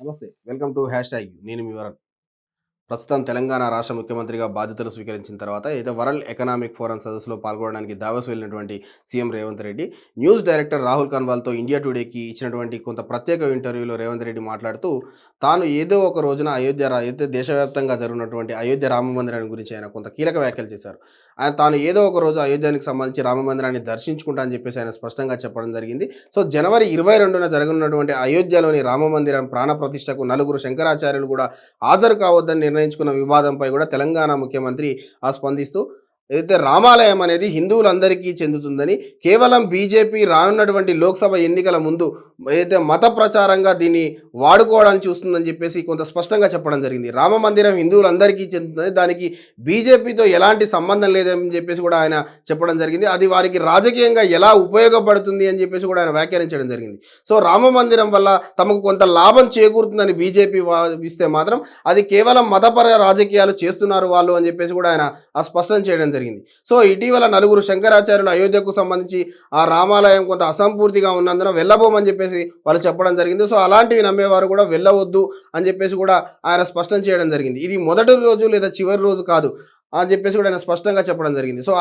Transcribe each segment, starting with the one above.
నమస్తే. Welcome to hash tag నేను మీ వరల్ ప్రస్తుతం తెలంగాణ రాష్ట్ర ముఖ్యమంత్రిగా బాధ్యతలు స్వీకరించిన తర్వాత అయితే వరల్డ్ ఎకనామిక్ ఫోరం సదస్సులో పాల్గొనడానికి దావోస్ వెళ్ళినటువంటి CM Revanth Reddy news director Rahul కన్వాల్తో India టుడేకి ఇచ్చినటువంటి కొంత ప్రత్యేక ఇంటర్వ్యూలో రేవంత్ రెడ్డి మాట్లాడుతూ తాను ఏదో ఒక రోజున అయోధ్య అయితే దేశవ్యాప్తంగా జరిగినటువంటి అయోధ్య రామ మందిరాన్ని గురించి ఆయన కొంత కీలక వ్యాఖ్యలు చేశారు. ఆయన తాను ఏదో ఒక రోజు అయోధ్యానికి సంబంధించి రామ మందిరాన్ని దర్శించుకుంటా అని చెప్పేసి ఆయన స్పష్టంగా చెప్పడం జరిగింది. సో జనవరి ఇరవై రెండున జరగనున్నటువంటి అయోధ్యలోని రామ మందిరం ప్రాణ ప్రతిష్టకు నలుగురు శంకరాచార్యులు కూడా హాజరు కావద్దని నిర్ణయించుకున్న వివాదంపై కూడా తెలంగాణ ముఖ్యమంత్రి ఆ స్పందిస్తూ అయితే రామాలయం అనేది హిందువులందరికీ చెందుతుందని కేవలం బీజేపీ రానున్నటువంటి లోక్సభ ఎన్నికల ముందు అయితే మత ప్రచారంగా దీన్ని వాడుకోవడానికి చూస్తుందని చెప్పేసి కొంత స్పష్టంగా చెప్పడం జరిగింది. రామ మందిరం హిందువులందరికీ చెందుతుంది దానికి బీజేపీతో ఎలాంటి సంబంధం లేదని చెప్పేసి కూడా ఆయన చెప్పడం జరిగింది. అది వారికి రాజకీయంగా ఎలా ఉపయోగపడుతుంది అని చెప్పేసి కూడా ఆయన వ్యాఖ్యానించడం జరిగింది. సో రామ మందిరం వల్ల తమకు కొంత లాభం చేకూరుతుందని బీజేపీ ఇస్తే మాత్రం అది కేవలం మతపర రాజకీయాలు చేస్తున్నారు వాళ్ళు అని చెప్పేసి కూడా ఆయన ఆ స్పష్టం చేయడం జరిగింది. సో ఇటీవల నలుగురు శంకరాచార్యులు అయోధ్యకు సంబంధించి ఆ రామాలయం కొంత అసంపూర్తిగా ఉన్నందున వెళ్ళబోమని చెప్పేసి వాళ్ళు చెప్పడం జరిగింది. సో అలాంటివి నమ్మేవారు కూడా వెళ్ళవద్దు అని చెప్పేసి కూడా ఆయన స్పష్టం చేయడం జరిగింది. ఇది మొదటి రోజు లేదా చివరి రోజు కాదు. అని చెప్పేసి కూడా ఆయన స్పష్టంగా చెప్పడం జరిగింది. సో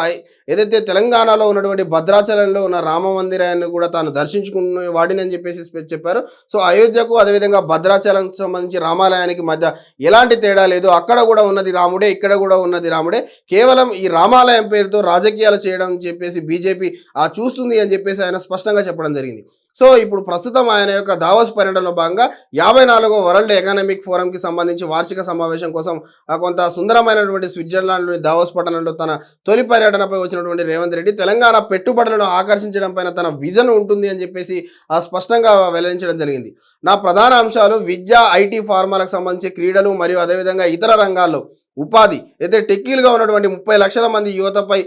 ఏదైతే తెలంగాణలో ఉన్నటువంటి భద్రాచలంలో ఉన్న రామ మందిరాన్ని కూడా తాను దర్శించుకున్న వాడిని అని చెప్పేసి చెప్పారు. సో అయోధ్యకు అదేవిధంగా భద్రాచలం సంబంధించి రామాలయానికి మధ్య ఎలాంటి తేడా లేదు. అక్కడ కూడా ఉన్నది రాముడే ఇక్కడ కూడా ఉన్నది రాముడే. కేవలం ఈ రామాలయం పేరుతో రాజకీయాలు చేయడం చెప్పేసి బీజేపీ ఆ చూస్తుంది అని చెప్పేసి ఆయన స్పష్టంగా చెప్పడం జరిగింది. సో ఇప్పుడు ప్రస్తుతం ఆయన యొక్క దావోస్ పర్యటనలో భాగంగా యాభై నాలుగో వరల్డ్ ఎకనామిక్ ఫోరంకి సంబంధించి వార్షిక సమావేశం కోసం కొంత సుందరమైనటువంటి స్విట్జర్లాండ్లోని దావోస్ పట్టణంలో తన తొలి పర్యటనపై వచ్చినటువంటి రేవంత్ రెడ్డి తెలంగాణ పెట్టుబడులను ఆకర్షించడం పైన తన విజన్ ఉంటుంది అని చెప్పేసి ఆ స్పష్టంగా వెల్లడించడం జరిగింది. నా ప్రధాన అంశాలు విద్య ఐటీ ఫార్మాలకు సంబంధించి క్రీడలు మరియు అదేవిధంగా ఇతర రంగాల్లో ఉపాధి అయితే టెక్కీలుగా ఉన్నటువంటి ముప్పై లక్షల మంది యువతపై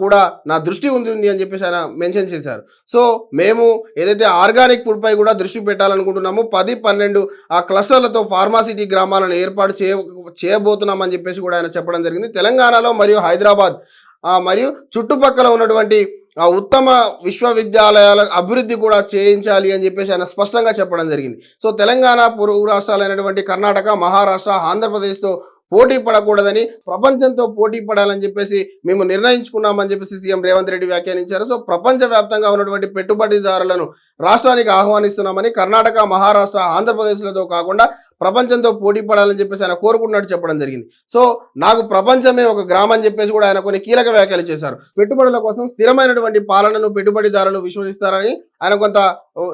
కూడా నా దృష్టి ఉంటుంది అని చెప్పేసి ఆయన మెన్షన్ చేశారు. సో మేము ఏదైతే ఆర్గానిక్ ఫుడ్ పై కూడా దృష్టి పెట్టాలనుకుంటున్నాము పది పన్నెండు ఆ క్లస్టర్లతో ఫార్మాసిటీ గ్రామాలను ఏర్పాటు చేయ చేయబోతున్నామని చెప్పేసి కూడా ఆయన చెప్పడం జరిగింది. తెలంగాణలో మరియు హైదరాబాద్ మరియు చుట్టుపక్కల ఉన్నటువంటి ఆ ఉత్తమ విశ్వవిద్యాలయాల అభివృద్ధి కూడా చేయించాలి అని చెప్పేసి ఆయన స్పష్టంగా చెప్పడం జరిగింది. సో తెలంగాణ పొరుగు రాష్ట్రాలైనటువంటి కర్ణాటక మహారాష్ట్ర ఆంధ్రప్రదేశ్తో పోటీ పడకూడదని ప్రపంచంతో పోటీ పడాలని చెప్పేసి మేము నిర్ణయించుకున్నామని చెప్పేసి సీఎం రేవంత్ రెడ్డి వ్యాఖ్యానించారు. సో ప్రపంచవ్యాప్తంగా ఉన్నటువంటి పెట్టుబడిదారులను రాష్ట్రానికి ఆహ్వానిస్తున్నామని కర్ణాటక మహారాష్ట్ర ఆంధ్రప్రదేశ్లతో కాకుండా ప్రపంచంతో పోటీ పడాలని చెప్పేసి ఆయన కోరుకున్నట్టు చెప్పడం జరిగింది. సో నాకు ప్రపంచమే ఒక గ్రామం అని చెప్పేసి కూడా ఆయన కొన్ని కీలక వ్యాఖ్యలు చేశారు. పెట్టుబడుల కోసం స్థిరమైనటువంటి పాలనను పెట్టుబడిదారులు విశ్వసిస్తారని ఆయన కొంత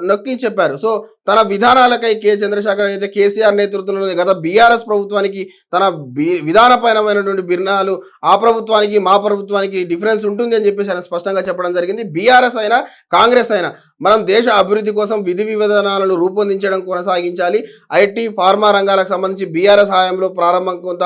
నొక్కి చెప్పారు. సో తన విధానాలకై కె. చంద్రశేఖర్ అయితే కేసీఆర్ నేతృత్వంలో గత బీఆర్ఎస్ ప్రభుత్వానికి తన బి విధానపరమైనటువంటి బిర్ణాలు ఆ ప్రభుత్వానికి మా ప్రభుత్వానికి డిఫరెన్స్ ఉంటుంది అని చెప్పేసి ఆయన స్పష్టంగా చెప్పడం జరిగింది. బీఆర్ఎస్ అయినా కాంగ్రెస్ అయినా మనం దేశ అభివృద్ధి కోసం విధి విధానాలను రూపొందించడం కొనసాగించాలి. ఐటీ ఫార్మా రంగాలకు సంబంధించి బీఆర్ఎస్ హయాంలో ప్రారంభం కొంత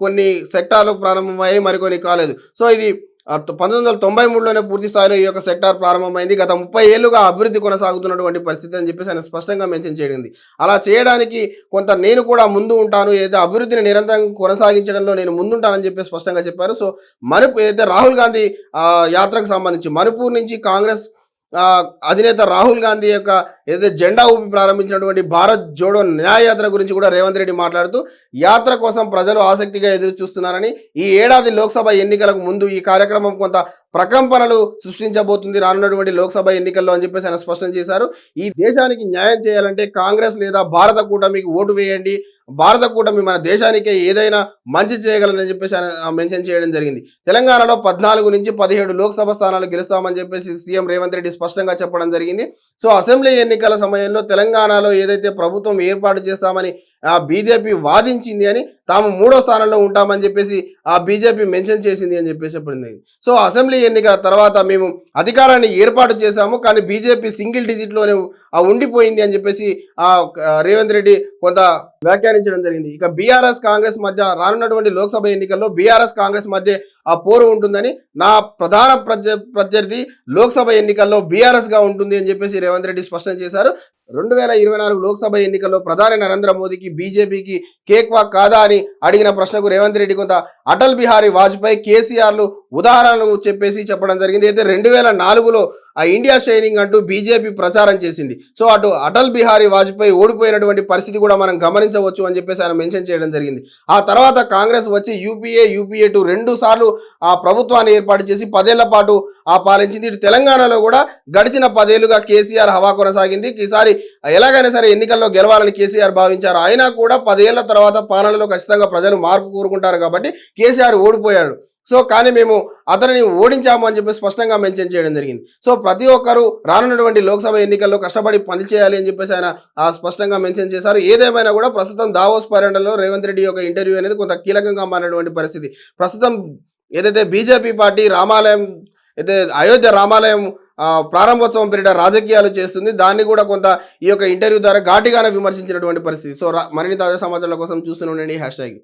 కొన్ని సెక్టార్లు ప్రారంభమయ్యాయి మరికొన్ని కాలేదు. సో ఇది పంతొమ్మిది వందల తొంభై మూడులోనే పూర్తి స్థాయిలో ఈ యొక్క సెక్టార్ ప్రారంభమైంది. గత ముప్పై ఏళ్ళుగా అభివృద్ధి కొనసాగుతున్నటువంటి పరిస్థితి అని చెప్పేసి ఆయన స్పష్టంగా మెన్షన్ చేయడింది. అలా చేయడానికి కొంత నేను కూడా ముందు ఉంటాను ఏదైతే అభివృద్ధిని నిరంతరం కొనసాగించడంలో నేను ముందుంటానని చెప్పి స్పష్టంగా చెప్పారు. సో మణిపూర్ ఏదైతే రాహుల్ గాంధీ యాత్రకు సంబంధించి మణిపూర్ నుంచి కాంగ్రెస్ అధినేత రాహుల్ గాంధీ యొక్క ఏదైతే జెండా ఊపి ప్రారంభించినటువంటి భారత్ జోడో న్యాయయాత్ర గురించి కూడా రేవంత్ రెడ్డి మాట్లాడుతూ యాత్ర కోసం ప్రజలు ఆసక్తిగా ఎదురు చూస్తున్నారని ఈ ఏడాది లోక్సభ ఎన్నికలకు ముందు ఈ కార్యక్రమం కొంత ప్రకంపనలు సృష్టించబోతుంది రానున్నటువంటి లోక్సభ ఎన్నికల్లో అని చెప్పేసి ఆయన స్పష్టం చేశారు. ఈ దేశానికి న్యాయం చేయాలంటే కాంగ్రెస్ లేదా భారత కూటమికి ఓటు వేయండి భారత కూటమి మన దేశానికే ఏదైనా మంచి చేయగలదని చెప్పేసి మెన్షన్ చేయడం జరిగింది. తెలంగాణలో పద్నాలుగు నుంచి పదిహేడు లోక్సభ స్థానాలు గెలుస్తామని చెప్పేసి సీఎం రేవంత్ రెడ్డి స్పష్టంగా చెప్పడం జరిగింది. సో అసెంబ్లీ ఎన్నికల సమయంలో తెలంగాణలో ఏదైతే ప్రభుత్వం ఏర్పాటు చేస్తామని బీజేపీ వాదించింది అని తాము మూడో స్థానంలో ఉంటామని చెప్పేసి ఆ బీజేపీ మెన్షన్ చేసింది అని చెప్పేసి చెప్పింది సో అసెంబ్లీ ఎన్నికల తర్వాత మేము అధికారాన్ని ఏర్పాటు చేశాము కానీ బీజేపీ సింగిల్ డిజిట్లోనే ఆ ఉండిపోయింది అని చెప్పేసి ఆ ఆ, రేవంత్ రెడ్డి కొంత వ్యాఖ్యానించడం జరిగింది. ఇక బీఆర్ఎస్ కాంగ్రెస్ మధ్య రానున్నటువంటి లోక్సభ ఎన్నికల్లో బీఆర్ఎస్ కాంగ్రెస్ మధ్య ఆ పోరు ఉంటుందని నా ప్రధాన ప్రత్య ప్రత్యర్థి లోక్సభ ఎన్నికల్లో బీఆర్ఎస్గా ఉంటుంది అని చెప్పేసి రేవంత్ రెడ్డి స్పష్టం చేశారు. రెండు వేల ఇరవై నాలుగు లోక్సభ ఎన్నికల్లో ప్రధాని నరేంద్ర మోదీకి బీజేపీకి కేక్ వాక్ కాదా అని అడిగిన ప్రశ్నకు రేవంత్ రెడ్డి కొంత అటల్ బిహారీ వాజ్పేయి కేసీఆర్లు ఉదాహరణలు చెప్పేసి చెప్పడం జరిగింది. అయితే రెండు వేల నాలుగులో ఆ ఇండియా షైనింగ్ అంటూ బీజేపీ ప్రచారం చేసింది. సో అటు అటల్ బిహారీ వాజ్పేయి ఓడిపోయినటువంటి పరిస్థితి కూడా మనం గమనించవచ్చు అని చెప్పేసి ఆయన మెన్షన్ చేయడం జరిగింది. ఆ తర్వాత కాంగ్రెస్ వచ్చి యూపీఏ యూపీఏ టూ రెండు సార్లు ఆ ప్రభుత్వాన్ని ఏర్పాటు చేసి పదేళ్ళ పాటు ఆ పాలించింది. ఇటు తెలంగాణలో కూడా గడిచిన పదేళ్ళుగా కేసీఆర్ హవా కొనసాగింది. ఈసారి ఎలాగైనా సరే ఎన్నికల్లో గెలవాలని కేసీఆర్ భావించారు. అయినా కూడా పదేళ్ళ తర్వాత పాలనలో ఖచ్చితంగా ప్రజలు మార్పు కోరుకుంటారు కాబట్టి కేసీఆర్ ఓడిపోయాడు. సో కానీ మేము అతనిని ఓడించాము అని చెప్పి స్పష్టంగా మెన్షన్ చేయడం జరిగింది. సో ప్రతి ఒక్కరూ రానున్నటువంటి లోక్సభ ఎన్నికల్లో కష్టపడి పనిచేయాలి అని చెప్పేసి ఆయన ఆ, స్పష్టంగా మెన్షన్ చేశారు. ఏదేమైనా కూడా ప్రస్తుతం దావోస్ పర్యటనలో రేవంత్ రెడ్డి యొక్క ఇంటర్వ్యూ అనేది కొంత కీలకంగా మారినటువంటి పరిస్థితి. ప్రస్తుతం ఏదైతే బీజేపీ పార్టీ రామాలయం అయితే అయోధ్య రామాలయం ప్రారంభోత్సవం పేరిట రాజకీయాలు చేస్తుంది దాన్ని కూడా కొంత ఈ యొక్క ఇంటర్వ్యూ ద్వారా ఘాటిగానే విమర్శించినటువంటి పరిస్థితి. సో మరిన్ని తాజా సమాచారాల కోసం చూస్తూనే ఉండండి హ్యాష్ ట్యాగ్.